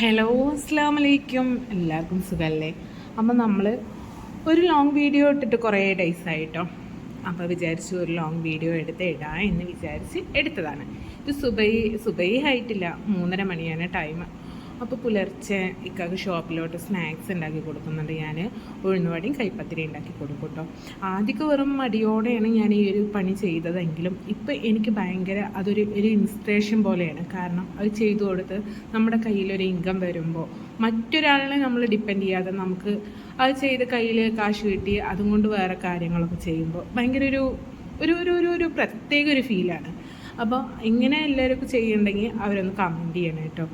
Hello അസ്സാം വലൈക്കും എല്ലാവർക്കും സുഖമല്ലേ അപ്പം നമ്മൾ ഒരു ലോങ് വീഡിയോ ഇട്ടിട്ട് കുറേ ഡേയ്സ് ആയിട്ടോ. അപ്പോൾ വിചാരിച്ചു ഒരു ലോങ് വീഡിയോ എടുത്ത് ഇടാം എന്ന് വിചാരിച്ച് എടുത്തതാണ്. ഇത് സുബൈ സുബൈ ആയിട്ടില്ല മൂന്നര മണിയാണ് ടൈം അപ്പോൾ പുലർച്ചെ ഇക്കാക്ക് ഷോപ്പിലോട്ട് സ്നാക്സ് ഉണ്ടാക്കി കൊടുക്കുന്നുണ്ട്. ഞാൻ ഉഴുന്നുവടയും കൈപ്പത്തിരി ഉണ്ടാക്കി കൊടുക്കും കേട്ടോ ആദ്യമൊക്കെ വെറും മടിയോടെയാണ് ഞാൻ ഈ ഒരു പണി ചെയ്തതെങ്കിലും ഇപ്പം എനിക്ക് ഭയങ്കര അതൊരു ഒരു ഇൻസ്പിറേഷൻ പോലെയാണ്. കാരണം അത് ചെയ്തു കൊടുത്ത് നമ്മുടെ കയ്യിലൊരു ഇൻകം വരുമ്പോൾ മറ്റൊരാളിനെ നമ്മൾ ഡിപ്പെൻഡ് ചെയ്യാതെ നമുക്ക് അത് ചെയ്ത് കയ്യിൽ കാശ് കിട്ടി അതും കൊണ്ട് വേറെ കാര്യങ്ങളൊക്കെ ചെയ്യുമ്പോൾ ഭയങ്കര ഒരു ഒരു ഒരു ഒരു പ്രത്യേക ഒരു ഫീലാണ് അപ്പോൾ ഇങ്ങനെ എല്ലാവരും ചെയ്യുന്നുണ്ടെങ്കിൽ അവരൊന്ന് കമന്റ് ചെയ്യണം കേട്ടോ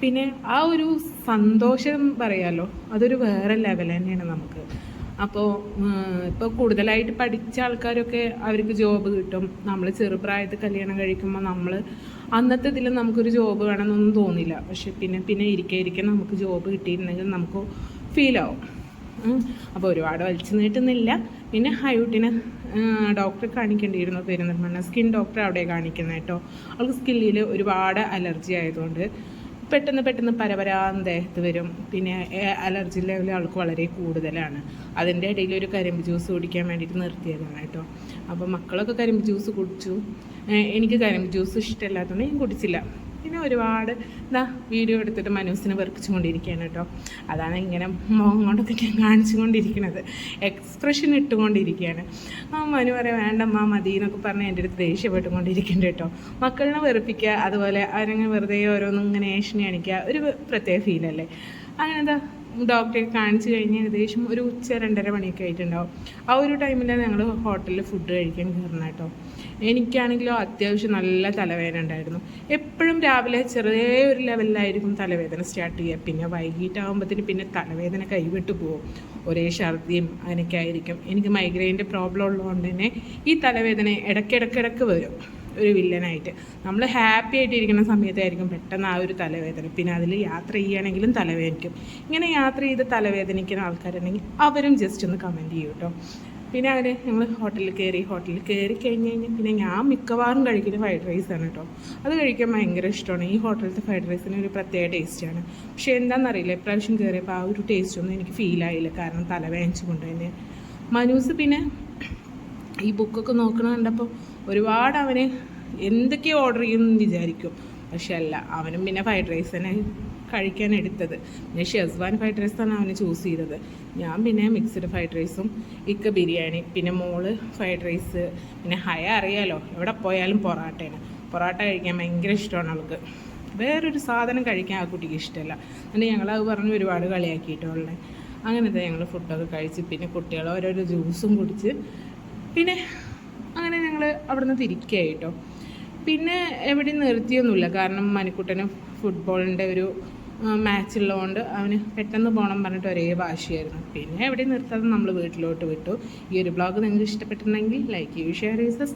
പിന്നെ ആ ഒരു സന്തോഷം പറയാലോ? അതൊരു വേറെ ലെവൽ തന്നെയാണ് നമുക്ക്. അപ്പോൾ ഇപ്പോൾ കൂടുതലായിട്ട് പഠിച്ച ആൾക്കാരൊക്കെ അവർക്ക് ജോബ് കിട്ടും. നമ്മൾ ചെറുപ്രായത്തിൽ കല്യാണം കഴിക്കുമ്പോൾ നമ്മൾ അന്നത്തെ ഇതിൽ നമുക്കൊരു ജോബ് വേണമെന്നൊന്നും തോന്നില്ല. പക്ഷെ പിന്നെ പിന്നെ ഇരിക്കെ ഇരിക്കെ നമുക്ക് ജോബ് കിട്ടിയിരുന്നെങ്കിൽ നമുക്ക് ഫീലാവും അപ്പോൾ ഒരുപാട് വലിച്ചു നീട്ടുന്നില്ല. പിന്നെ ഹൈവുട്ടിനെ ഡോക്ടറെ കാണിക്കേണ്ടിയിരുന്നു പെരുന്തൽമണ്ണ. സ്കിൻ ഡോക്ടറെ അവിടെ കാണിക്കുന്നത് കേട്ടോ. അവൾക്ക് സ്കില്ലിൽ ഒരുപാട് അലർജി ആയതുകൊണ്ട്. പെട്ടെന്ന് പെട്ടെന്ന് പരപരാന്ന് ദേഹത്ത് വരും. പിന്നെ അലർജി ലെവൽ ആൾക്ക് വളരെ കൂടുതലാണ്. അതിന്റെ ഇടയിൽ ഒരു കരിമ്പ് ജ്യൂസ് കുടിക്കാൻ വേണ്ടിയിട്ട് നിർത്തിയതാണ് കേട്ടോ. അപ്പോൾ മക്കളൊക്കെ കരിമ്പ് ജ്യൂസ് കുടിച്ചു. എനിക്ക് കരിമ്പ് ജ്യൂസ് ഇഷ്ടമല്ലാത്തതുകൊണ്ട് ഞാൻ കുടിച്ചില്ല. പിന്നെ ഒരുപാട് എന്താ വീഡിയോ എടുത്തിട്ട് മനസ്സിനെ വെറുപ്പിച്ചുകൊണ്ടിരിക്കുകയാണ് കേട്ടോ. അതാണ് ഇങ്ങനെ മുഖം കൊണ്ടൊക്കെ ഞാൻ കാണിച്ചുകൊണ്ടിരിക്കുന്നത്. എക്സ്പ്രഷൻ ഇട്ടുകൊണ്ടിരിക്കുകയാണ്. ആ മനു പറയാം വേണ്ടമ്മ മതി എന്നൊക്കെ പറഞ്ഞ് എന്റെ അടുത്ത് ദേഷ്യപ്പെട്ടുകൊണ്ടിരിക്കുന്നുണ്ട് കേട്ടോ. മക്കളിനെ വെറുപ്പിക്കുക അതുപോലെ അവരങ്ങനെ വെറുതെ ഓരോന്നും ഇങ്ങനെ ഏഷണി കാണിക്കുക ഒരു പ്രത്യേക ഫീലല്ലേ അങ്ങനെ എന്താ ഡോക്ടറെ കാണിച്ചു കഴിഞ്ഞ് ഏകദേശം ഒരു ഉച്ച രണ്ടര മണിയൊക്കെ ആയിട്ടുണ്ടാവും. ആ ഒരു ടൈമിലാണ് ഞങ്ങൾ ഹോട്ടലിൽ ഫുഡ് കഴിക്കാൻ കയറുന്നത് കേട്ടോ. എനിക്കാണെങ്കിലോ അത്യാവശ്യം നല്ല തലവേദന ഉണ്ടായിരുന്നു. എപ്പോഴും രാവിലെ ചെറിയ ഒരു ലെവലിലായിരിക്കും തലവേദന സ്റ്റാർട്ട് ചെയ്യുക. പിന്നെ വൈകിട്ടാകുമ്പോഴത്തേന് പിന്നെ തലവേദന കൈവിട്ട് പോകും. ഒരേ ഛർദിയും അങ്ങനെയൊക്കെ ആയിരിക്കും എനിക്ക് മൈഗ്രെയിന്റെ പ്രോബ്ലം ഉള്ളതുകൊണ്ട് തന്നെ ഈ തലവേദന ഇടയ്ക്കിടയ്ക്കിടയ്ക്ക് വരും. ഒരു വില്ലനായിട്ട്. നമ്മൾ ഹാപ്പി ആയിട്ടിരിക്കുന്ന സമയത്തായിരിക്കും പെട്ടെന്ന് ആ ഒരു തലവേദന. പിന്നെ അതിൽ യാത്ര ചെയ്യുകയാണെങ്കിലും തലവേദനിക്കും. ഇങ്ങനെ യാത്ര ചെയ്ത് തലവേദനിക്കുന്ന ആൾക്കാരുണ്ടെങ്കിൽ അവരും ജസ്റ്റ് ഒന്ന് കമന്റ് ചെയ്യും കേട്ടോ പിന്നെ അവർ ഞങ്ങൾ ഹോട്ടലിൽ കയറി ഹോട്ടലിൽ കയറി കഴിഞ്ഞ് കഴിഞ്ഞാൽ പിന്നെ ഞാൻ മിക്കവാറും കഴിക്കുന്ന ഫ്രൈഡ് റൈസ് ആണ് കേട്ടോ അത് കഴിക്കാൻ ഭയങ്കര ഇഷ്ടമാണ് ഈ ഹോട്ടലിലത്തെ ഫ്രൈഡ് റൈസിന് ഒരു പ്രത്യേക ടേസ്റ്റാണ് പക്ഷേ എന്താണെന്നറിയില്ല ഇപ്രാവശ്യം കയറിയപ്പോൾ ആ ഒരു ടേസ്റ്റ് ഒന്നും എനിക്ക് ഫീൽ ആയില്ല. കാരണം തല കൊണ്ട് തന്നെ മനൂസ് പിന്നെ ഈ ബുക്കൊക്കെ നോക്കണ കണ്ടപ്പോൾ ഒരുപാട് അവന് എന്തൊക്കെയോ ഓർഡർ ചെയ്യുമെന്ന് വിചാരിക്കും. പക്ഷെ അല്ല അവനും പിന്നെ ഫ്രൈഡ് റൈസ് തന്നെ കഴിക്കാൻ എടുത്തത് പിന്നെ ഷെസ്വാൻ ഫ്രൈഡ് റൈസാണ് അവന് ചൂസ് ചെയ്തത്. ഞാൻ പിന്നെ മിക്സ്ഡ് ഫ്രൈഡ് റൈസും ഇക്ക ബിരിയാണി പിന്നെ മോൾ ഫ്രൈഡ് റൈസ് പിന്നെ ഹയ അറിയാലോ എവിടെ പോയാലും പൊറാട്ടയാണ് പൊറാട്ട കഴിക്കാൻ ഭയങ്കര ഇഷ്ടമാണ് അവൾക്ക്. വേറൊരു സാധനം കഴിക്കാൻ ആ കുട്ടിക്ക് ഇഷ്ടമല്ല എന്നിട്ട് അത് പറഞ്ഞ് ഒരുപാട് കളിയാക്കിയിട്ടുള്ളത് അങ്ങനത്തെ ഞങ്ങൾ ഫുഡൊക്കെ കഴിച്ച് പിന്നെ കുട്ടികൾ ഓരോരോ ജ്യൂസും കുടിച്ച് പിന്നെ അങ്ങനെ ഞങ്ങൾ അവിടെ നിന്ന് തിരിക്കുകയായിട്ടോ പിന്നെ എവിടെയും നിർത്തിയൊന്നുമില്ല. കാരണം മണിക്കുട്ടന് ഫുട്ബോളിന്റെ ഒരു മാച്ച് ഉള്ളതുകൊണ്ട് അവന് പെട്ടെന്ന് പോകണം പറഞ്ഞിട്ട് ഒരേ വാശിയായിരുന്നു. പിന്നെ എവിടെയും നിർത്താതെ നമ്മൾ വീട്ടിലോട്ട് വിട്ടു. ഈ ഒരു ബ്ലോഗ് നിങ്ങൾക്ക് ഇഷ്ടപ്പെട്ടിട്ടുണ്ടെങ്കിൽ ലൈക്ക് ചെയ്യൂ ഷെയർ ചെയ്ത്